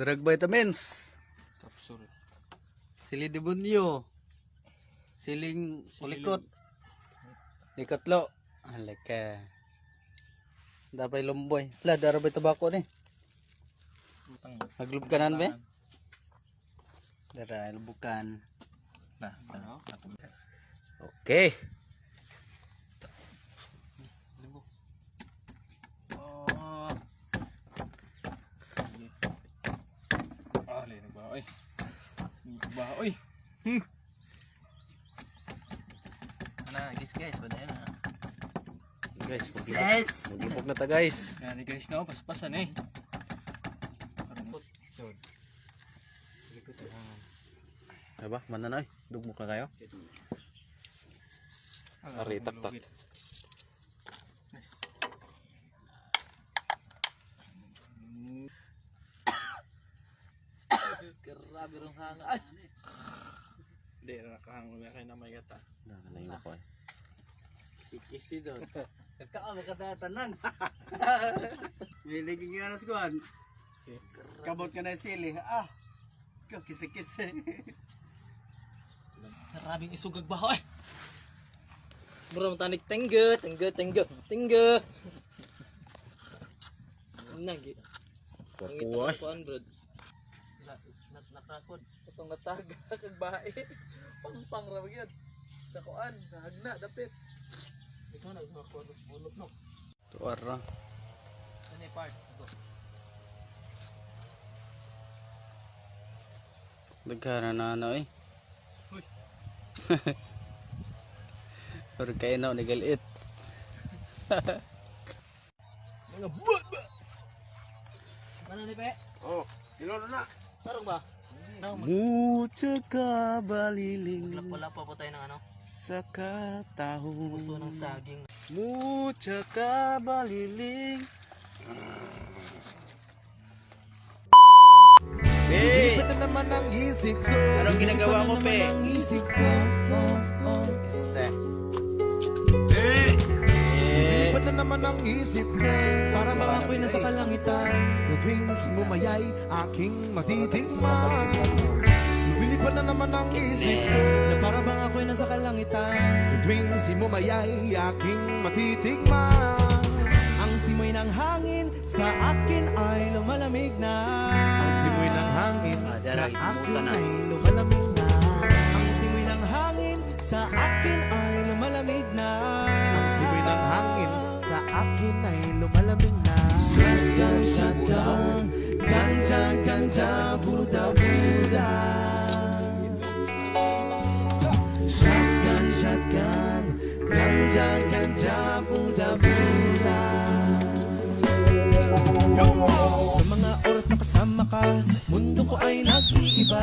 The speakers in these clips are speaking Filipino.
Drug vitamins. Capsule. Sili debunyo. Siling ulikot. Likotlo. Halika. Dapat lumboy. Lah, daro ba tabako ni? Utang. Naglubkanan ba? Dara, lubukan. Nah? Atong. Okay. Oy. Nagbaho oy. Hmm. Ana, guys guys, pwede na. Guys, maglubog, Yes. maglubog na ta guys. Yan guys no, paspasan eh. Karambot. Diba? Mananoy. Dugmok na kayo. Ari, tak-tak. Grabe rong hanga. Ay. Hindi na nakahang na kayo na may gata. Nakanayin ako eh. Kisi-kisi doon. Kakao na katatanan. May naging anas ko an. Kabot ka na sili. Ah. Ikaw kisi-kisi. Maraming isugag baho eh. Bro, tanik tengge, tengge, tengge, tengge. Nagi. Kuan, bro. Nakasod. Itong nataga kag bae. Pang-pang ra gyud. Sa kuan, sa hagna dapit. Ikaw na kuan ulot no. Tuwara. Ano yung part? Ito. Nagkara na ano eh. Uy. Pero kayo na, nagalit. Mga buat ba? Mana ni pe? Oh, ilolo na. Sarong ba? No, mag- Mucha ka baliling wala pa po tayo ng ano? sa katahong. Puso ng saging. Mucha ka baliling. Hey! Iba na naman ang isip ko Anong ginagawa mo, pe? naman ang isip ko oh, oh. Isa. Eh! Naman ang isip ko. Para bang ako'y nasa kalangitan? Na tuwing sumumayay aking matitigman Lumilipad na naman ang isip ko. Na para bang ako'y nasa kalangitan? Na tuwing simumayay aking matitigman Ang simoy ng hangin sa akin ay lumalamig na. Ang simoy ng hangin Ah, sa akin ay lumalamig na. Ang simoy ng hangin sa akin lumalamig na. Shotgun, shotgun, ganja, ganja, buda, buda Shotgun, shotgun, ganja, ganja, buda, buda Sa mga oras na kasama ka, mundo ko ay nag-iiba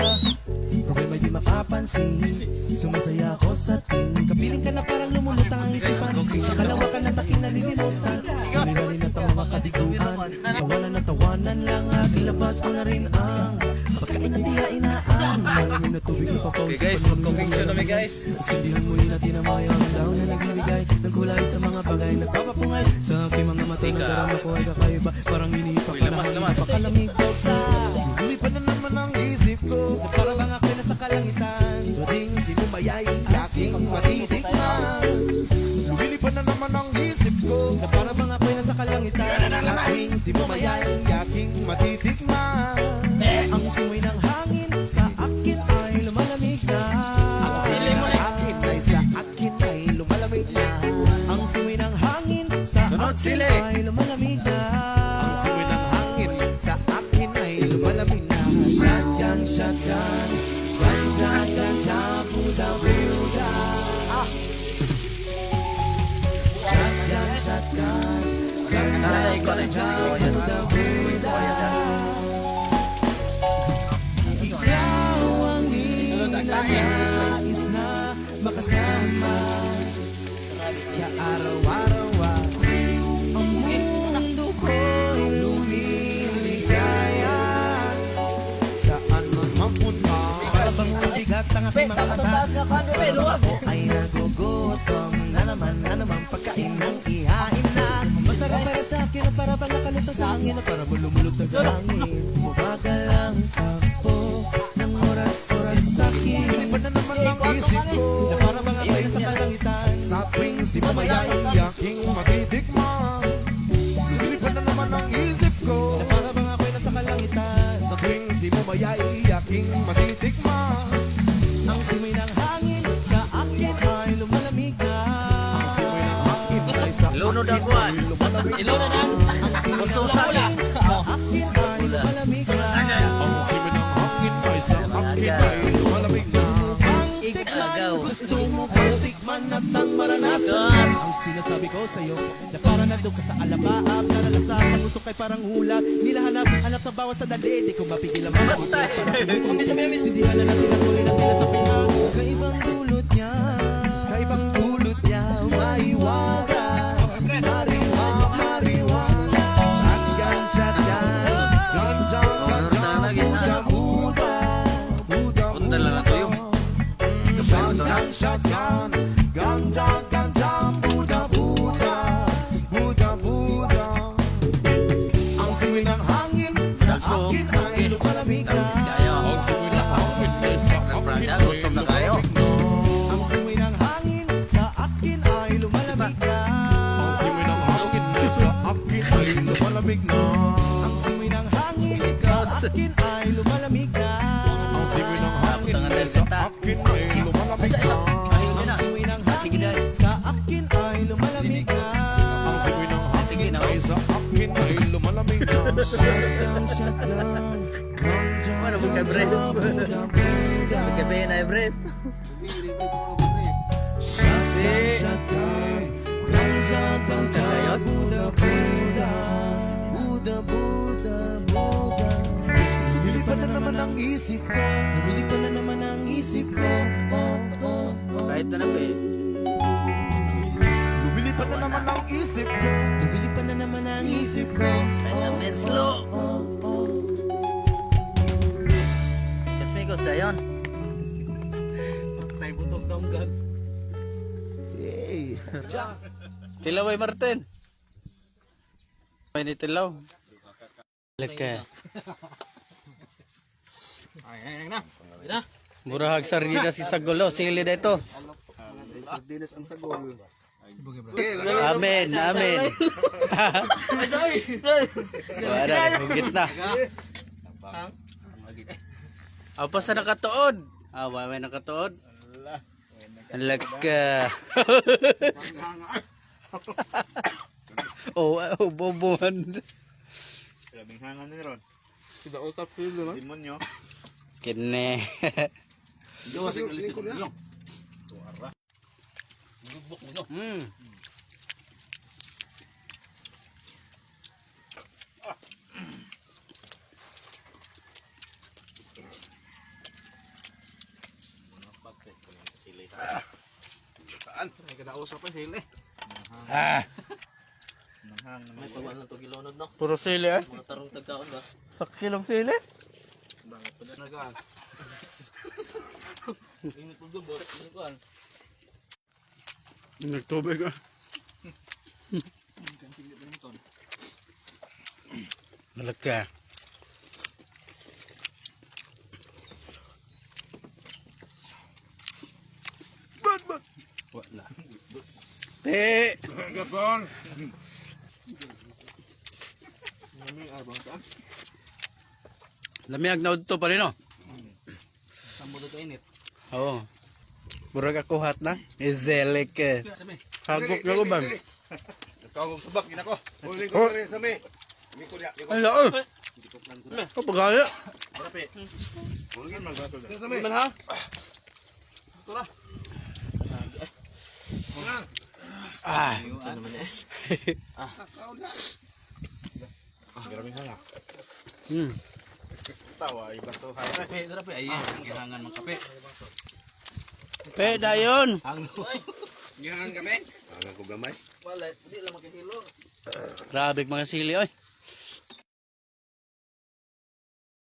di makapansin, sumasaya ako sa ting Kapiling ka na parang lumulutang ang isipan. Sa kalawakan ng taking nalilimutan Suliranin at ang mga kadiguan Tawanan at tawanan lang aking labas mo na rin ang Pagkain at na ang Maraming na tubig na papaw Okay guys, mag-cooking show namin guys. Sindihan muli natin ang mga yung daw na nagbibigay ng kulay sa mga bagay Nagpapapungay sa aking mga mata na darama ko ay kakaiba Parang iniipak Uy, lamas, lamas. Pakalamig daw sa Lumipad na naman ang isip ko ko Na para bang ako'y nasa kalangitan. Sa ding sinumayay aking matitikman. Ang simoy ng hangin sa akin ay lumalamig na. Ang sili mo akin ay sa akin ay lumalamig na. Ang simoy ng hangin sa Sunod, akin sili. ay lumalamig na. Ang simoy ng hangin. Sa akin ay lumalamig na. Shotgun, shotgun ganja, buda, buda Ikaw ang ninanais na makasama Sa araw-araw Ang mundo ko'y lumiligaya Saan man mapunta Para bang ang aking mga mata Ako ay nagugutom akin na para bang nakalito sa hangin na para bulumulog sa hangin. Bumagal ang takbo ng oras-oras sa akin. Nilipad na naman ang isip ko na para bang atay sa kalangitan. Sa wings, di mamaya ang yaking mati. Ay lumalamig na Iluna na. Ang simoy ng Ususaga. hangin sa akin. Ay lumalamig na Ang simoy ng hangin ay sa akin ay lumalamig na gusto mo ba tikman at ang maranasan Ang sinasabi ko sa'yo Na para nandun ka sa alabaab Naranasan sa puso kay parang hula Nilahanap, hanap sa bawat sandali Di ko mapigil ang mga Kumis na memis Hindi na natin ang lumalamig na. Ang simoy ng hangin sa akin ay lumalamig na. Ang simoy ng hangin sa akin ay lumalamig na. Magkabe na, Ebre. Shotgun, shotgun, ganja, ganja, Ayun. Buddha, Buddha, Buddha, Buddha, Buddha. Lumilipad na naman ang isip ko, lumilipad na naman ang isip ko, oh, oh, oh. Kahit na na ba eh. Lumilipad na naman ang isip ko, na naman ang isip ko, slow. oh, oh. Kasmigos na yun. Tay butog damgag. Yay. Tilaw ay Martin. May ni tilaw. Laka. Ay, ay, ay na. Murahag sarina si Sagulo. Sili na ito. Sardinas ang sagol. Amen, amen. Wala, hugit na. Ang Apa sa nakatuod? Ah, wala may nakatuod. Alaka. oh, oh, bobohan. Grabing hangan ni Ron. sida utap pilo na. Demonyo. Kine. Diwa sa kalis ko lang. Hmm. Ay kada usap pa sila. Ah, Nanghang naman. May pagwan lang to gilonod no. puro sili ah. Mga tarong tagkaon ba? Sa kilong sili. Bangat pa na gaan. Ini to do bot, ini kuan. Nagtubig ah. Alaka. Bad, bad. Wala. Eh. Ta. Lamig na udto pa rin oh. Sambo to init. Oo. Murag ako hat na. Izelik eh. Sami. Hagok na ko ba? Tawag subak gina ko. Uli Oh. rin sami. Liko dia. Ay, lao. Kapagaya. Rapi. Uli magbato da. Sami. Man ha? Tura. Ah. Ano naman eh? Grabing hangan. Hmm. Tawa ibaso hay. Kape, rapi ay gihangan ng kape. Pe, dayon. Ang kape? Hangan ko gamay. Wala, di lang makihilo. Grabe mga sili oy.